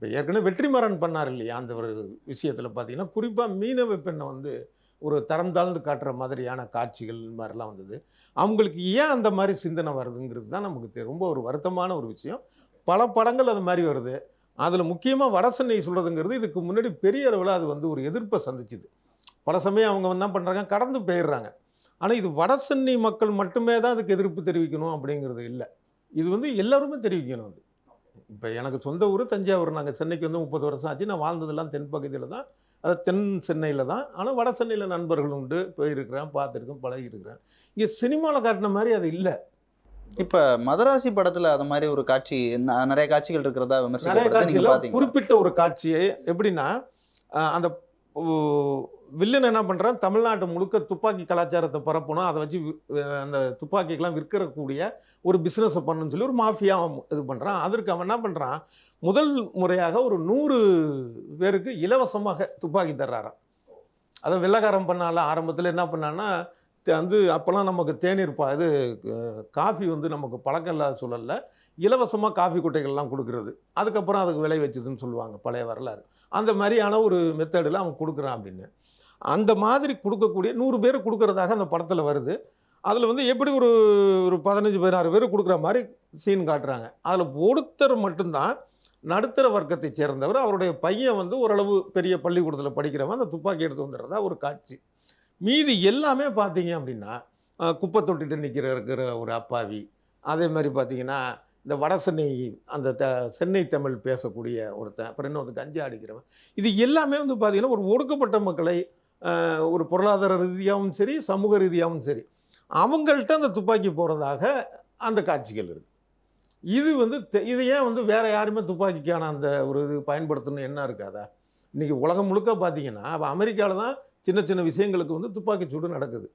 இப்போ ஏற்கனவே வெற்றிமாறன் பண்ணார் இல்லையா? அந்த ஒரு விஷயத்தில் பார்த்தீங்கன்னா குறிப்பாக மீனவ பெண்ணை வந்து ஒரு தரம் தாழ்ந்து காட்டுற மாதிரியான காட்சிகள் இந்த மாதிரிலாம் வந்தது. அவங்களுக்கு ஏன் அந்த மாதிரி சிந்தனை வருதுங்கிறது தான் நமக்கு தெ- ரொம்ப ஒரு வருத்தமான ஒரு விஷயம். பல படங்கள் அது மாதிரி வருது. அதில் முக்கியமாக வடசென்னை சொல்கிறதுங்கிறது இதுக்கு முன்னாடி பெரிய அளவில் அது வந்து ஒரு எதிர்ப்பை சந்திச்சுது. பல சமயம் அவங்க என்ன பண்ணுறாங்க கடந்து போயிடுறாங்க. ஆனால் இது வடசென்னை மக்கள் மட்டுமே தான் அதுக்கு எதிர்ப்பு தெரிவிக்கணும் அப்படிங்கிறது இல்லை. இது வந்து எல்லாருமே தெரிவிக்கணும் அது. இப்போ எனக்கு சொந்த ஊர் தஞ்சாவூர். நாங்கள் சென்னைக்கு வந்து முப்பது வருஷம் ஆச்சு. நான் வாழ்ந்ததெல்லாம் தென் பகுதியில் தான். அது தென் சென்னையில் தான். ஆனால் வட சென்னையில் நண்பர்கள் உண்டு. போயிருக்கிறேன் பார்த்துருக்கேன் பழகிருக்கிறேன் இங்கே சினிமாவில் காட்டின மாதிரி அது இல்லை. இப்ப மதராசி படத்துல அது மாதிரி ஒரு காட்சி நிறைய காட்சிகள் இருக்கிறதா நிறைய காட்சியில் பாத்தீங்க குறிப்பிட்ட ஒரு காட்சியை எப்படின்னா அந்த வில்லன் என்ன பண்ணுறான் தமிழ்நாட்டு முழுக்க துப்பாக்கி கலாச்சாரத்தை பரப்பணும் அதை வச்சு அந்த துப்பாக்கிக்கெலாம் விற்கிறக்கூடிய ஒரு பிஸ்னஸை பண்ணணும்னு சொல்லி ஒரு மாஃபியா இது பண்ணுறான் அதற்கு அவன் என்ன பண்ணுறான் முதல் முறையாக ஒரு நூறு பேருக்கு இலவசமாக துப்பாக்கி தர்றாரான் அதை வெள்ளக்காரம் பண்ணால ஆரம்பத்தில் என்ன பண்ணான்னா வந்து அப்போல்லாம் நமக்கு தேநீர் பா இது காஃபி வந்து நமக்கு பழக்கம் இல்லாத சூழல்ல இலவசமாக காஃபி குட்டைகள்லாம் கொடுக்குறது. அதுக்கப்புறம் அதுக்கு விலை வச்சதுன்னு சொல்லுவாங்க பழைய வரலாறு. அந்த மாதிரியான ஒரு மெத்தடில் அவன் கொடுக்குறான் அப்படின்னு. அந்த மாதிரி கொடுக்கக்கூடிய நூறு பேர் கொடுக்கறதாக அந்த படத்தில் வருது. அதில் வந்து எப்படி ஒரு ஒரு பதினஞ்சு பதினாறு பேர் கொடுக்குற மாதிரி சீன் காட்டுறாங்க. அதில் ஒருத்தர் மட்டும்தான் நடுத்தர வர்க்கத்தை சேர்ந்தவர். அவருடைய பையன் வந்து ஓரளவு பெரிய பள்ளிக்கூடத்தில் படிக்கிறவன். அந்த துப்பாக்கி எடுத்து வந்துடுறதா ஒரு காட்சி. மீதி எல்லாமே பார்த்தீங்க அப்படின்னா குப்பை தொட்டிட்டு நிற்கிற இருக்கிற ஒரு அப்பாவி. அதே மாதிரி பார்த்தீங்கன்னா இந்த வட சென்னை அந்த த சென்னை தமிழ் பேசக்கூடிய ஒருத்தன் அப்புறம் இன்னொரு கஞ்சா அடிக்கிறவன். இது எல்லாமே வந்து பார்த்திங்கன்னா ஒரு ஒடுக்கப்பட்ட மக்களை ஒரு பொருளாதார ரீதியாகவும் சரி சமூக ரீதியாகவும் சரி அவங்கள்ட்ட அந்த துப்பாக்கி போகிறதாக அந்த காட்சிகள் இருக்குது இது வந்து தெ- இது ஏன் வந்து வேறு யாருமே துப்பாக்கிக்கான அந்த ஒரு இது பயன்படுத்தணும் என்ன இருக்காதா? இன்றைக்கி உலகம் முழுக்க பார்த்தீங்கன்னா அப்போ அமெரிக்காவில் தான் சின்ன சின்ன விஷயங்களுக்கு வந்து துப்பாக்கி சூடு நடக்குது.